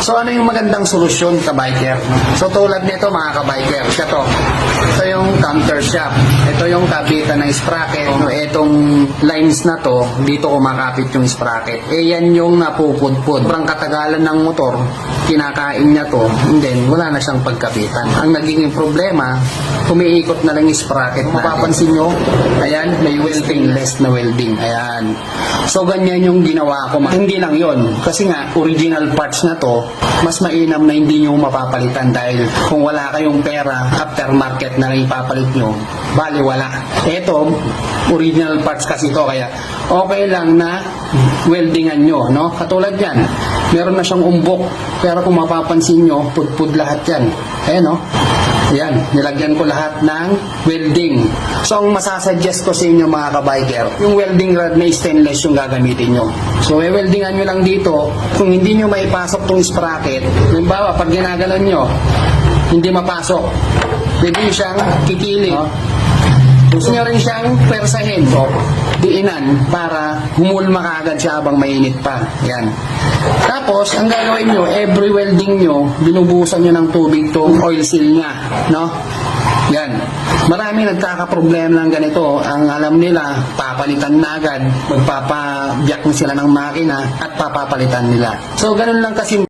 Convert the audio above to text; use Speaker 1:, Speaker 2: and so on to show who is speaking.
Speaker 1: So ano yung magandang solusyon ka biker? So tulad nito mga ka-biker, siya to. Ito yung counter shaft. Ito yung kabitan ng sprocket. No, itong lines na to, dito kumakapit yung sprocket. Eh yan yung napupudpud. Sobrang katagalan ng motor, kinakain niya to, and then wala na siyang pagkapitan. Ang nagiging problema, umiikot na lang yung sprocket. Kung mapapansin nyo, ayan, may welding less na welding. Ayan. So ganyan yung ginawa ko. Hindi lang yon Kasi nga, original parts na to, mas mainam na hindi nyo mapapalitan dahil kung wala kayong pera, aftermarket na lang ipapalit nyo, bali wala. Ito, original parts kasi to kaya okay lang na weldingan nyo, no? Katulad yan, meron na siyang umbok, pero kung mapapansin nyo, pudpud lahat yan. Ayan, no? Yan, nilagyan ko lahat ng welding. So, ang masasuggest ko sa inyo mga kabiker, yung welding rod na stainless yung gagamitin nyo. So, weldingan nyo lang dito. Kung hindi nyo maipasok tong sprocket, halimbawa, pag ginagalan nyo, hindi mapasok. Pwede nyo siyang kikiling. Gusto nyo rin siyang persahin o diinan para humulma kaagad siya habang mainit pa. Yan. Tapos, ang gagawin nyo, every welding nyo, binubusan nyo ng tubig tong oil seal niya. No? Yan. Marami nagkakaproblema ng ganito. Ang alam nila, papalitan na agad, magpapabiyak na sila ng makina at papapalitan nila. So, ganun lang kasi